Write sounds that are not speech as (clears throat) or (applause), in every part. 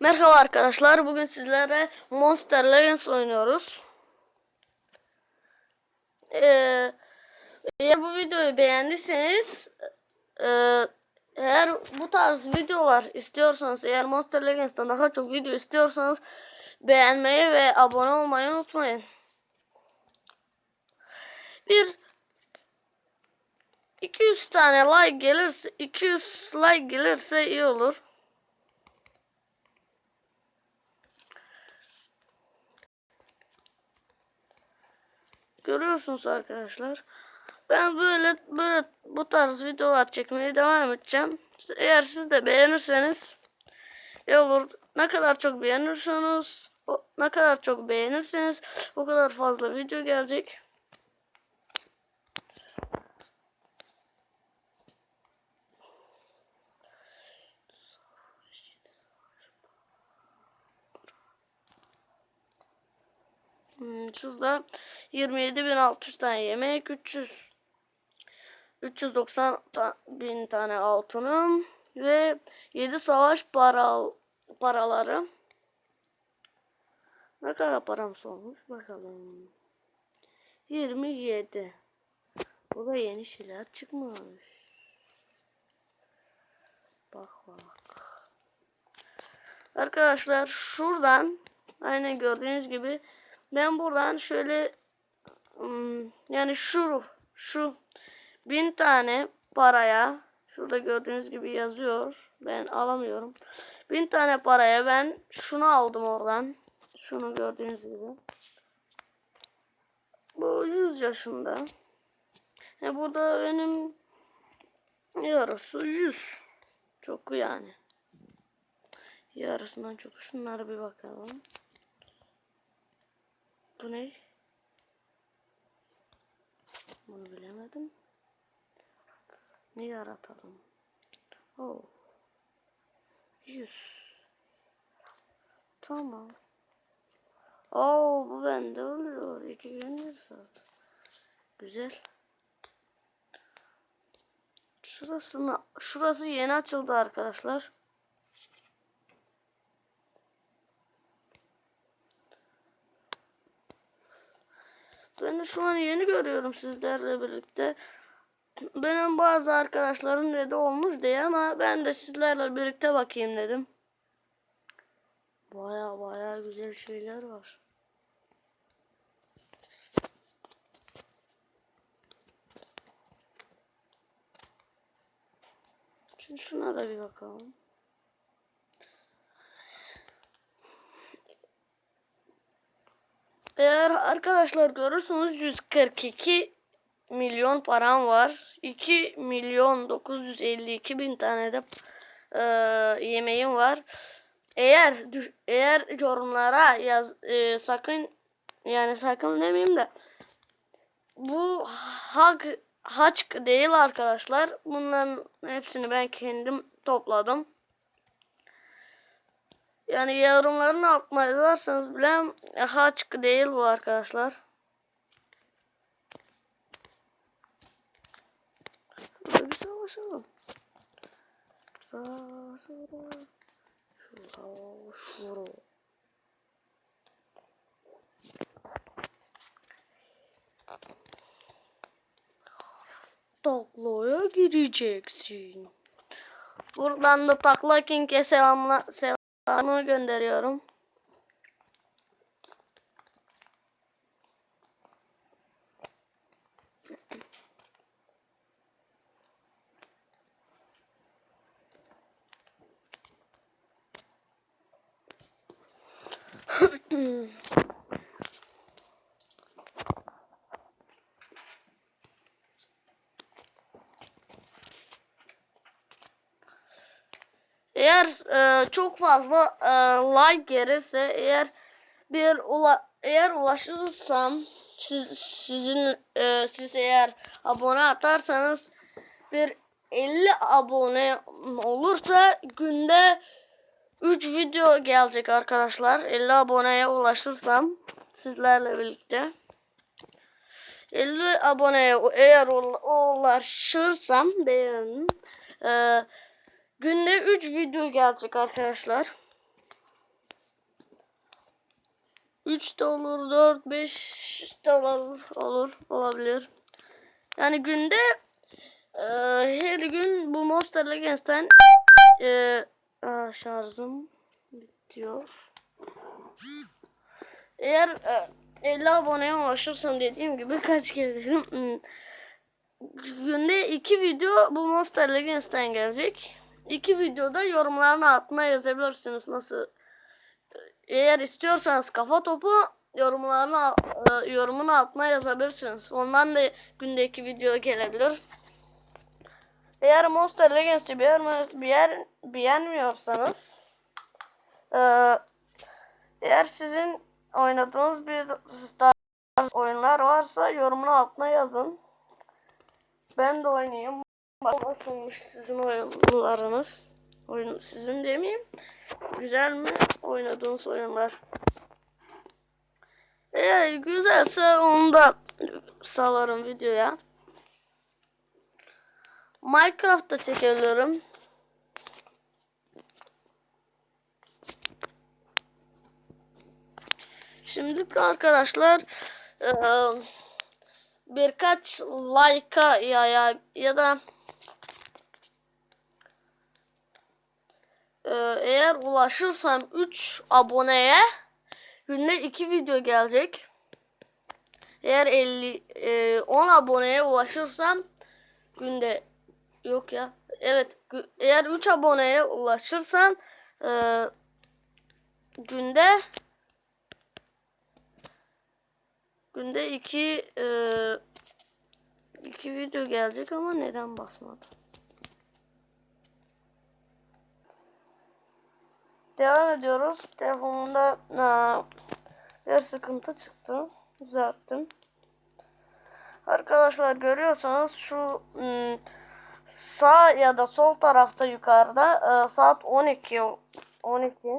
Merhaba arkadaşlar. Bugün sizlere Monster Legends oynuyoruz. Ee, eğer bu videoyu beğendiyseniz e, eğer bu tarz videolar istiyorsanız eğer Monster Legends'tan daha çok video istiyorsanız beğenmeyi ve abone olmayı unutmayın. Bir 200 tane like gelirse 200 like gelirse iyi olur. Görüyorsunuz arkadaşlar. Ben böyle böyle bu tarz videolar çekmeye devam edeceğim. Eğer siz de beğenirseniz iyi olur. Ne kadar çok beğenirseniz ne kadar çok beğenirseniz o kadar fazla video gelecek. Hmm, şurada 27.600 tane yemek, 300 390 ta- bin tane altınım ve 7 savaş para paraları. Ne kadar param olmuş bakalım. 27. Bu da yeni şeyler çıkmış. Bak bak. Arkadaşlar şuradan aynen gördüğünüz gibi ben buradan şöyle yani şu şu bin tane paraya şurada gördüğünüz gibi yazıyor. Ben alamıyorum. Bin tane paraya ben şunu aldım oradan. Şunu gördüğünüz gibi. Bu 100 yaşında. E burada benim yarısı 100. Çok yani. Yarısından çok. Şunlara bir bakalım. Bu ne? Bunu bilemedim. Ne yaratalım? Oh. 100. Tamam. Oo bu bende oluyor. İki gün bir saat. Güzel. Şurasını, şurası yeni açıldı arkadaşlar. Ben de şu an yeni görüyorum sizlerle birlikte. Benim bazı arkadaşlarım dedi olmuş diye ama ben de sizlerle birlikte bakayım dedim. Baya baya güzel şeyler var. Şimdi şuna da bir bakalım. Eğer arkadaşlar görürsünüz 142 milyon param var. 2 milyon 952 bin tane de e, yemeğim var. Eğer eğer yorumlara yaz e, sakın yani sakın demeyeyim de bu hak haç değil arkadaşlar. Bunların hepsini ben kendim topladım. Yani yorumların altına yazarsanız bile e, haç değil bu arkadaşlar. Şurada bir savaşalım. Şura. Taklaya gireceksin. Buradan da Takla King'e selamla, selamı gönderiyorum. Eğer e, çok fazla e, like gelirse eğer bir ula, eğer ulaşırsam siz sizin e, siz eğer abone atarsanız bir 50 abone olursa günde 3 video gelecek arkadaşlar. 50 aboneye ulaşırsam sizlerle birlikte. 50 aboneye eğer ula- ulaşırsam diyelim. E, günde 3 video gelecek arkadaşlar. 3 de olur, 4, 5 de olur, olur, olabilir. Yani günde e, her gün bu Monster Legends'ten e, aa, şarjım bitiyor. Eğer e, 50 aboneye ulaşırsam dediğim gibi kaç kere dedim. hmm, Günde 2 video bu Monster Legends'ten gelecek. 2 videoda yorumlarını altına yazabilirsiniz nasıl eğer istiyorsanız kafa topu yorumlarını e, yorumun altına yazabilirsiniz. Ondan da günde 2 video gelebilir. Eğer Monster Legends'i beğen, beğenmiyorsanız eee, eğer sizin oynadığınız bir tarz oyunlar varsa yorumun altına yazın. Ben de oynayayım. Nasılmış sizin oyunlarınız? Oyun sizin demeyeyim. Güzel mi oynadığınız oyunlar? Eğer güzelse onu da salarım videoya. Minecraft'ta çekebilirim. Şimdi arkadaşlar birkaç like'a ya ya ya da eee, eğer ulaşırsam 3 aboneye günde 2 video gelecek. Eğer 50 eee, 10 aboneye ulaşırsam günde yok ya. Evet eğer 3 aboneye ulaşırsan eee, günde günde 2 eee, iki video gelecek ama neden basmadı? Devam ediyoruz. Telefonumda bir sıkıntı çıktı. Düzelttim. Arkadaşlar görüyorsanız şu ım, sağ ya da sol tarafta yukarıda saat 12 o- 12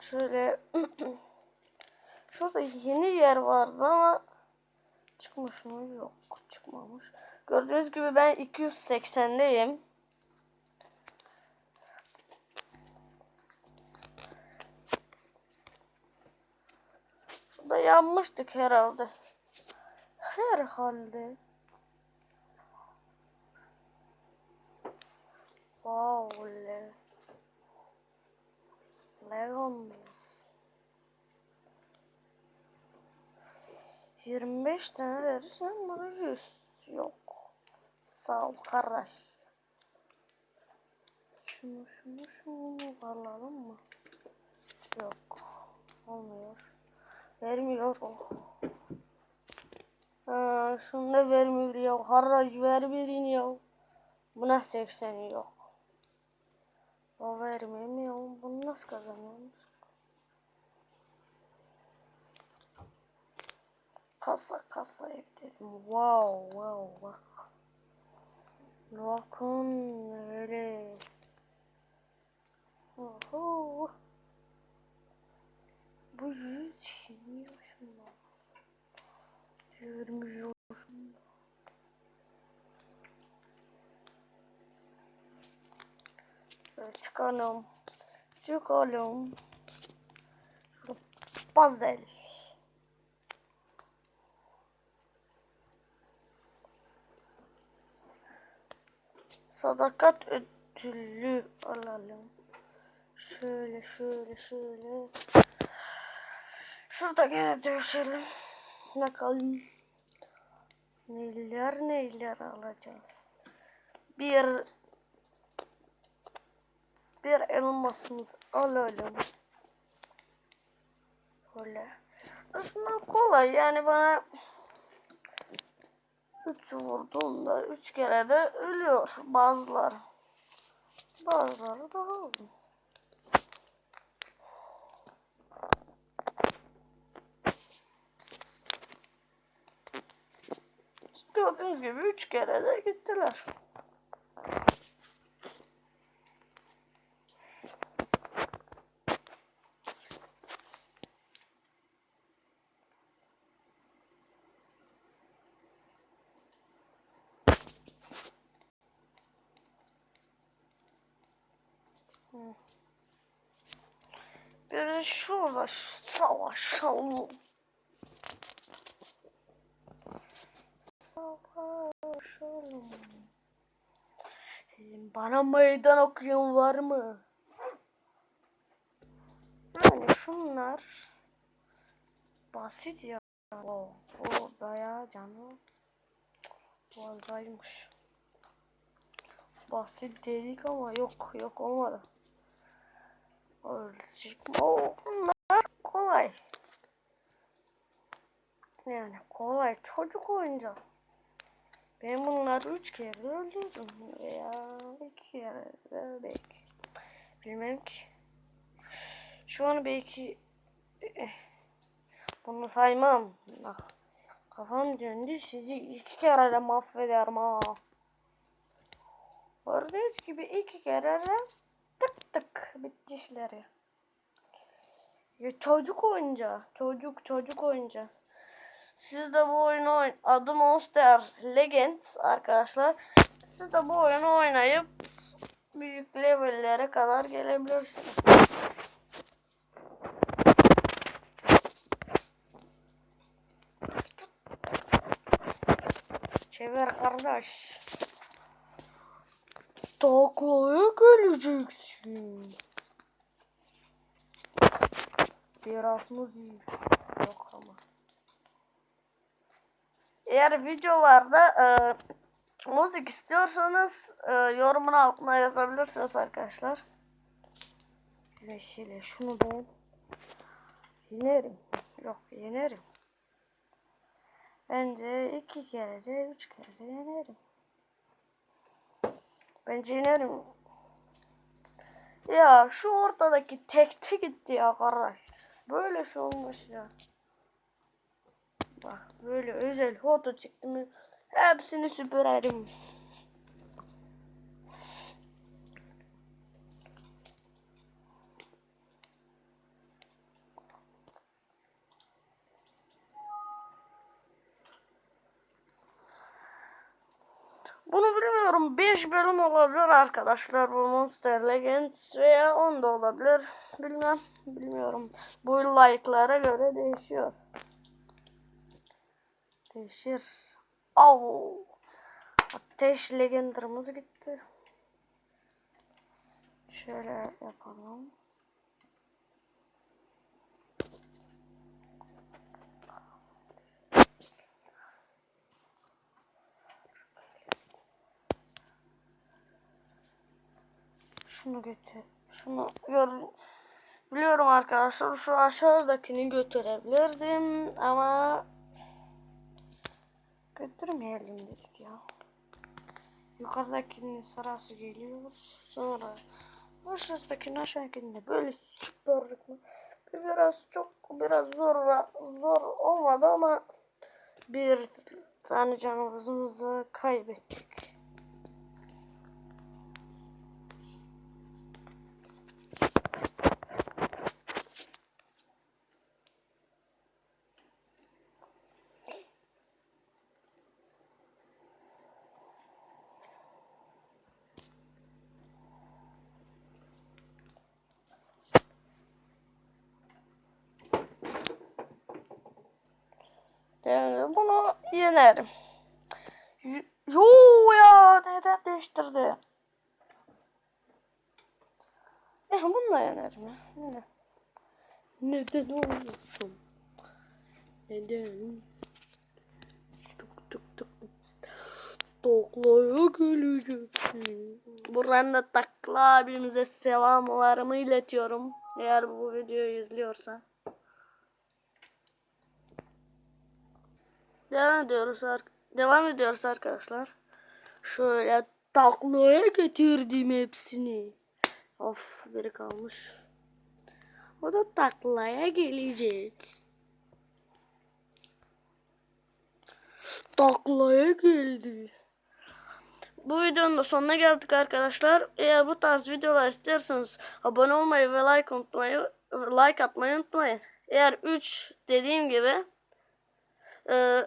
şöyle (clears throat) şurada yeni yer vardı ama çıkmış mı? Yok çıkmamış. Gördüğünüz gibi ben 280'deyim şurada yanmıştık herhalde. Herhalde. Wow le Leon 25 tane verirsen bana 100 yok. Sağ ol kardeş. Şunu şunu şunu alalım mı? Yok. Olmuyor. Vermiyor o. Ha, şunu da vermiyor ya. Haraj ver birini ya. Buna 80 yok. O vermiyor. Bunu nasıl kazanıyoruz? Kasa kasa ekledim. Wow wow bak. Bakın öyle. Oho. Bu yüz yeniyor şundan. Yürümüyor şundan. Şöyle çıkalım. Çıkalım. Şurada puzzle. Sadakat ödülü alalım. Şöyle şöyle şöyle. Şurada gene dövüşelim. Bakalım. Neler neler alacağız. Bir bir elmasımız alalım. Böyle. Aslında kolay yani bana 3 vurduğunda 3 kere de ölüyor bazıları. Bazıları daha uzun. Gördüğünüz gibi 3 kere de gittiler. Bir şurada savaşalım. Savaşalım. Bana meydan okuyun var mı? Yani şunlar basit ya. O, o bayağı canım. Fazlaymış. Basit dedik ama yok yok olmadı. Oo, bunlar kolay. Yani kolay çocuk oyuncağı. Ben bunları üç kere öldürdüm veya iki kere belki. Bilmem ki. Şu an belki eh, bunu saymam. Bak kafam döndü sizi iki kere de mahvederim ha. Gördüğünüz gibi iki kere de tık tık bitti işleri. Ya çocuk oyuncağı. Çocuk çocuk oyuncağı. Siz de bu oyunu oyn adı Monster Legends arkadaşlar. Siz de bu oyunu oynayıp büyük levellere kadar gelebilirsiniz. Çevir kardeş. Taklaya geleceksin. Biraz müzik. Yok ama. Eğer videolarda e, müzik istiyorsanız e, yorumun altına yazabilirsiniz arkadaşlar. Şöyle şunu ben yenerim. Yok yenerim. Bence iki kere de üç kere de yenerim. Bence yenerim. Ya şu ortadaki tekte gitti ya kardeş. Böyle şey olmuş ya. Bak böyle özel foto çıktı mı hepsini süpürerim. Bunu bilmiyorum. 5 bölüm olabilir arkadaşlar bu Monster Legends veya 10 da olabilir. Bilmem. Bilmiyorum. Bu like'lara göre değişiyor. Değişir. Au. Ateş legendarımız gitti. Şöyle yapalım. Şunu götür. Şunu gör. Biliyorum arkadaşlar şu aşağıdakini götürebilirdim ama götürmeyelim dedik ya. Yukarıdakinin sırası geliyor. Sonra aşağıdakinin aşağıdakini böyle süper ritmi. Biraz çok biraz zor zor olmadı ama bir tane canımızı kaybettik. Yani bunu yenerim. Yo ya neden değiştirdi? Eh bunu da yenerim ya. Neden? Neden olmasın? Neden? Tık tık tık. Taklaya geleceksin. Buradan da Takla abimize selamlarımı iletiyorum. Eğer bu videoyu izliyorsa. Devam ediyoruz devam ediyoruz arkadaşlar. Şöyle taklaya getirdim hepsini. Of biri kalmış. O da taklaya gelecek. Taklaya geldi. Bu videonun da sonuna geldik arkadaşlar. Eğer bu tarz videolar istiyorsanız abone olmayı ve like unutmayı like atmayı unutmayın. Eğer 3 dediğim gibi e,